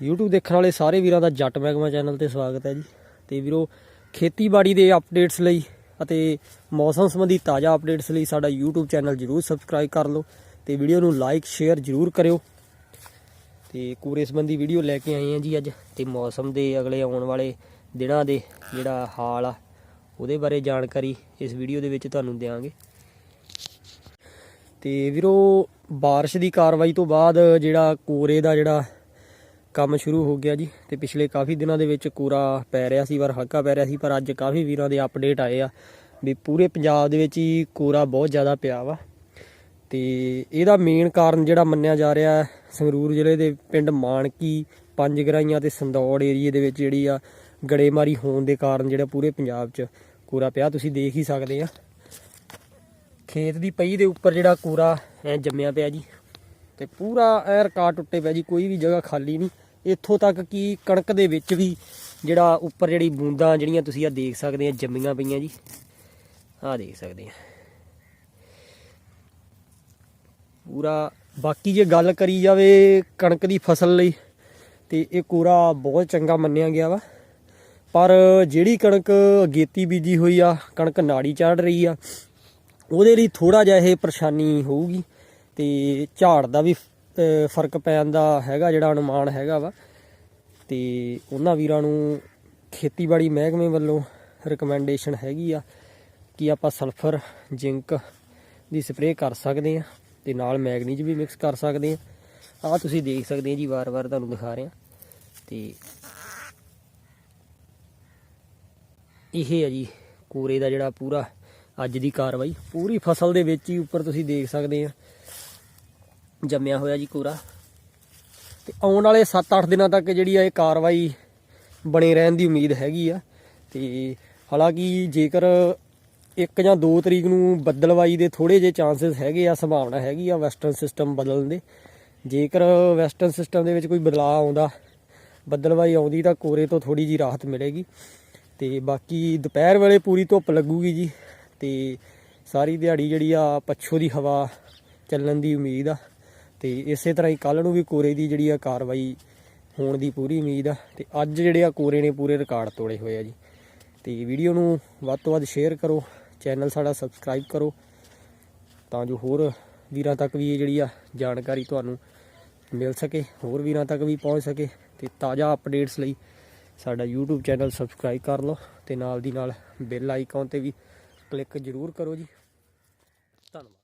YouTube ਦੇਖਣ ਵਾਲੇ ਸਾਰੇ ਵੀਰਾਂ ਦਾ ਜੱਟ ਮਹਿਕਮਾ ਚੈਨਲ ਤੇ ਸਵਾਗਤ ਹੈ ਜੀ ਤੇ ਵੀਰੋ ਖੇਤੀਬਾੜੀ ਦੇ ਅਪਡੇਟਸ ਲਈ ਅਤੇ ਮੌਸਮ ਸੰਬੰਧੀ ਤਾਜ਼ਾ ਅਪਡੇਟਸ ਲਈ ਸਾਡਾ YouTube ਚੈਨਲ ਜਰੂਰ ਸਬਸਕ੍ਰਾਈਬ ਕਰ ਲਓ ਤੇ ਵੀਡੀਓ ਨੂੰ ਲਾਈਕ ਸ਼ੇਅਰ ਜਰੂਰ ਕਰਿਓ ਤੇ ਕੂਰੇ ਸੰਬੰਧੀ ਵੀਡੀਓ ਲੈ ਕੇ ਆਏ ਹਾਂ ਜੀ ਅੱਜ ਤੇ ਮੌਸਮ ਦੇ ਅਗਲੇ ਆਉਣ ਵਾਲੇ ਦਿਨਾਂ ਦੇ ਜਿਹੜਾ ਹਾਲ ਆ ਉਹਦੇ ਬਾਰੇ ਜਾਣਕਾਰੀ ਇਸ ਵੀਡੀਓ ਦੇ ਵਿੱਚ ਤੁਹਾਨੂੰ ਦੇਵਾਂਗੇ ਤੇ ਵੀਰੋ بارش ਦੀ ਕਾਰਵਾਈ ਤੋਂ ਬਾਅਦ ਜਿਹੜਾ ਕੋਰੇ ਦਾ ਜਿਹੜਾ ਕੰਮ ਸ਼ੁਰੂ ਹੋ ਗਿਆ ਜੀ ਤੇ ਪਿਛਲੇ ਕਾਫੀ ਦਿਨਾਂ ਦੇ ਵਿੱਚ ਕੋਰਾ ਪੈ ਰਿਹਾ ਸੀ ਪਰ ਹਲਕਾ ਪੈ ਰਿਹਾ ਸੀ ਪਰ ਅੱਜ ਕਾਫੀ ਵੀਰਾਂ ਦੇ ਅਪਡੇਟ ਆਏ ਆ ਵੀ ਪੂਰੇ ਪੰਜਾਬ ਦੇ ਵਿੱਚ ਹੀ ਕੋਰਾ ਬਹੁਤ ਜ਼ਿਆਦਾ ਪਿਆ ਵਾ। ਤੇ ਇਹਦਾ ਮੇਨ ਕਾਰਨ ਜਿਹੜਾ ਮੰਨਿਆ ਜਾ ਰਿਹਾ ਹੈ, ਸੰਗਰੂਰ ਜ਼ਿਲ੍ਹੇ ਦੇ ਪਿੰਡ ਮਾਨਕੀ ਪੰਜ ਗਰਾਈਆਂ ਤੇ ਸੰਦੌੜ ਏਰੀਏ ਦੇ ਵਿੱਚ ਜਿਹੜੀ ਆ ਗੜੇਮਾਰੀ ਹੋਣ ਦੇ ਕਾਰਨ ਜਿਹੜਾ ਪੂਰੇ ਪੰਜਾਬ 'ਚ ਕੋਰਾ ਪਿਆ। ਤੁਸੀਂ ਦੇਖ ਹੀ ਸਕਦੇ ਆ। ਖੇਤ ਦੀ ਪਈ ਦੇ ਉੱਪਰ ਜਿਹੜਾ ਕੂਰਾ ਐ ਜੰਮਿਆ ਪਿਆ ਜੀ। ਤੇ ਪੂਰਾ ਐ ਰਿਕਾਰਡ ਟੁੱਟੇ ਪਿਆ ਜੀ, ਕੋਈ ਵੀ ਜਗ੍ਹਾ ਖਾਲੀ ਨਹੀਂ। ਇੱਥੋਂ ਤੱਕ ਕਿ ਕਣਕ ਦੇ ਵਿੱਚ ਵੀ ਜਿਹੜਾ ਉੱਪਰ ਜਿਹੜੀ ਬੂੰਦਾਂ ਜਿਹੜੀਆਂ ਤੁਸੀਂ ਆ ਦੇਖ ਸਕਦੇ ਆ, ਜੰਮੀਆਂ ਪਈਆਂ ਜੀ, ਆਹ ਦੇਖ ਸਕਦੇ ਆ। ਪੂਰਾ, ਬਾਕੀ ਜੇ ਗੱਲ ਕਰੀ ਜਾਵੇ ਕਣਕ ਦੀ ਫਸਲ ਲਈ, ਤੇ ਇਹ ਕੋਰਾ ਬਹੁਤ ਚੰਗਾ ਮੰਨਿਆ ਗਿਆ ਵਾ। ਪਰ ਜਿਹੜੀ ਕਣਕ ਅਗੇਤੀ ਬੀਜੀ ਹੋਈ ਆ, ਕਣਕ ਨਾੜੀ ਚੜ ਰਹੀ ਆ, ਉਹਦੇ ਲਈ ਥੋੜਾ ਜਿਹਾ ਇਹ ਪਰੇਸ਼ਾਨੀ ਹੋਊਗੀ। ਤੇ ਝਾੜ ਦਾ ਵੀ ਫ਼ਰਕ ਪੈਣ ਦਾ ਹੈਗਾ, ਜਿਹੜਾ ਅਨੁਮਾਨ ਹੈਗਾ ਵਾ। ਤੇ ਉਹਨਾਂ ਵੀਰਾਂ ਨੂੰ ਖੇਤੀਬਾੜੀ ਮਹਿਕਮੇ ਵੱਲੋਂ ਰეკਮੈਂਡੇਸ਼ਨ ਹੈਗੀ ਆ ਕਿ ਆਪਾਂ ਸਲਫਰ ਜ਼ਿੰਕ ਦੀ ਸਪਰੇਅ ਕਰ ਸਕਦੇ ਆ ਤੇ ਨਾਲ ਮੈਗਨੀਜ਼ ਵੀ ਮਿਕਸ ਕਰ ਸਕਦੇ ਆ। ਆ ਤੁਸੀਂ ਦੇਖ ਸਕਦੇ ਆ ਜੀ, ਵਾਰ-ਵਾਰ ਤੁਹਾਨੂੰ ਦਿਖਾ ਰਹੇ। ਰਿਹਾ ਤੇ ਇਹ ਹੈ ਜੀ, ਕੋਰੇ ਦਾ ਜਿਹੜਾ ਪੂਰਾ ਅੱਜ ਦੀ ਕਾਰਵਾਈ। ਪੂਰੀ ਫਸਲ ਦੇ ਵਿੱਚ ਹੀ ਉੱਪਰ ਤੁਸੀਂ ਦੇਖ ਸਕਦੇ ਆ। ਜੰਮਿਆ ਹੋਇਆ ਜੀ ਕੋਰਾ ਤੇ ਆਉਣ ਵਾਲੇ 7-8 ਦਿਨਾਂ ਤੱਕ ਜਿਹੜੀ ਆ ਇਹ ਕਾਰਵਾਈ ਬਣੇ ਰਹਿਣ ਦੀ ਉਮੀਦ ਹੈਗੀ ਆ। ਤੇ ਹਾਲਾਂਕਿ ਜੇਕਰ 1 ਜਾਂ 2 ਤਰੀਕ ਨੂੰ ਬੱਦਲਵਾਈ ਦੇ ਥੋੜੇ ਜਿਹੇ ਚਾਂਸਸ ਹੈਗੇ ਆ, ਸੰਭਾਵਨਾ ਹੈਗੀ ਆ ਵੈਸਟਰਨ ਸਿਸਟਮ ਬਦਲਣ ਦੇ। ਜੇਕਰ ਵੈਸਟਰਨ ਸਿਸਟਮ ਦੇ ਵਿੱਚ ਕੋਈ ਬਦਲਾਅ ਆਉਂਦਾ, ਬੱਦਲਵਾਈ ਆਉਂਦੀ ਤਾਂ ਕੋਰੇ ਤੋਂ ਥੋੜੀ ਜੀ ਰਾਹਤ ਮਿਲੇਗੀ। ਤੇ ਬਾਕੀ ਦੁਪਹਿਰ ਵੇਲੇ ਪੂਰੀ ਧੁੱਪ ਲੱਗੂਗੀ ਜੀ। ਤੇ ਸਾਰੀ ਦਿਹਾੜੀ ਜਿਹੜੀ ਆ, ਪੱਛੋ ਦੀ ਹਵਾ ਚੱਲਣ ਦੀ ਉਮੀਦ ਆ। ਤੇ ਇਸੇ ਤਰ੍ਹਾਂ ਹੀ ਕੱਲ ਨੂੰ ਵੀ ਕੋਰੇ ਦੀ ਜਿਹੜੀ ਆ ਕਾਰਵਾਈ ਹੋਣ ਦੀ ਪੂਰੀ ਉਮੀਦ ਆ ਤੇ ਅੱਜ ਜਿਹੜੇ ਆ ਕੋਰੇ ਨੇ ਪੂਰੇ ਰਿਕਾਰਡ ਤੋੜੇ ਹੋਏ ਆ ਜੀ। ਤੇ ਵੀਡੀਓ ਨੂੰ ਵੱਧ ਤੋਂ ਵੱਧ ਸ਼ੇਅਰ ਕਰੋ, ਚੈਨਲ ਸਾਡਾ ਸਬਸਕ੍ਰਾਈਬ ਕਰੋ, ਤਾਂ ਜੋ ਹੋਰ ਵੀਰਾਂ ਤੱਕ ਵੀ ਇਹ ਜਿਹੜੀ ਆ ਜਾਣਕਾਰੀ ਤੁਹਾਨੂੰ ਮਿਲ ਸਕੇ, ਹੋਰ ਵੀਰਾਂ ਤੱਕ ਵੀ ਪਹੁੰਚ ਸਕੇ ਤੇ ਤਾਜ਼ਾ ਅਪਡੇਟਸ ਲਈ ਸਾਡਾ YouTube ਚੈਨਲ ਸਬਸਕ੍ਰਾਈਬ ਕਰ ਲਓ ਤੇ ਨਾਲ ਦੀ ਨਾਲ ਬੈਲ ਆਈਕਨ ਤੇ ਵੀ ਕਲਿੱਕ ਜ਼ਰੂਰ ਕਰੋ ਜੀ। ਧੰਨਵਾਦ।